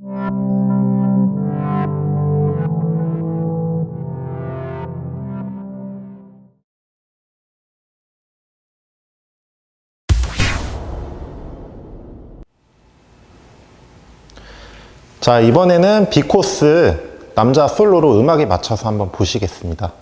자, 이번에는 B코스 남자 솔로로 음악에 맞춰서 한번 보시겠습니다.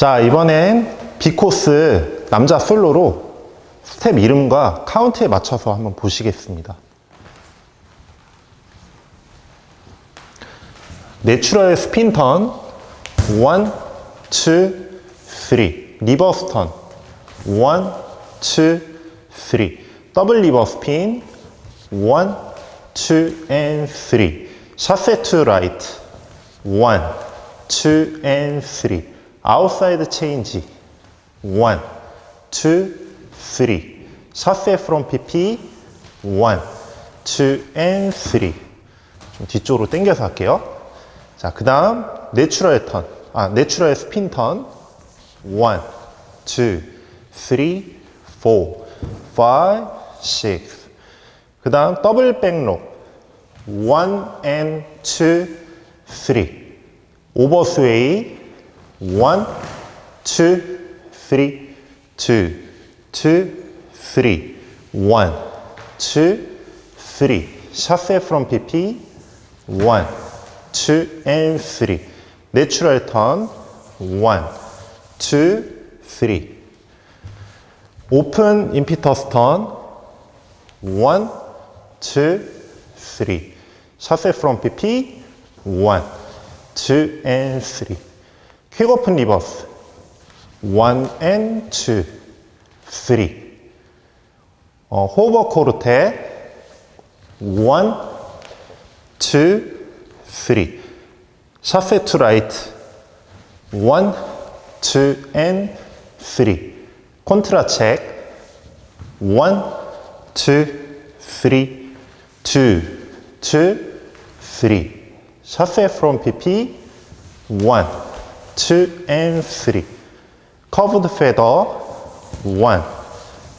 자, 이번엔 B코스 남자 솔로로 스텝 이름과 카운트에 맞춰서 한번 보시겠습니다. 내추럴 스핀 턴. 1, 2, 3 리버스 턴. 1, 2, 3 더블 리버 스핀. 1, 2, and 3 샷세 투 라이트. 1, 2, and 3 outside change 1, 2, 3 샷세 from PP 1, 2, and 3좀 뒤쪽으로 당겨서 할게요. 자, 그 다음, 내추럴 턴. 아, 내추럴 스핀 턴. 1, 2, 3, 4, 5, 6. 그 다음, 더블 백록. 1 and 2, 3. 오버 스웨이. 1, 2, 3, 2, 2, 3. 1, 2, 3. 샷세 from PP. 1, 2 and 3. 내추럴 턴 1, 2, 3. 오픈 임피터스 턴 1, 2, 3. 샷세 프롬 PP 1, 2 and 3. 퀵 오픈 리버스 1 and 2, 3. 어, 호버 코르테 1, 2, 3. 샷세 투 라이트 1, 2, and 3. 콘트라 체크 1, 2, 3, 2, 2, 3. 샷세 from PP 1, 2, and 3. 커브드 페더 1,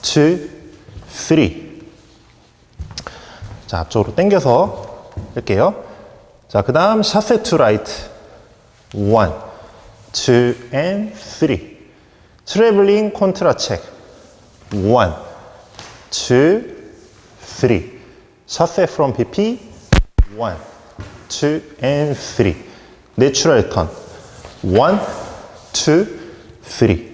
2, 3. 자, 앞쪽으로 당겨서 할게요. 자, 그 다음 샷세 투 라이트 1, 2, and 3 트래블링 콘트라 체크 1, 2, 3 샷세 프롬 PP 1, 2, and 3 내추럴 턴 One, two, three.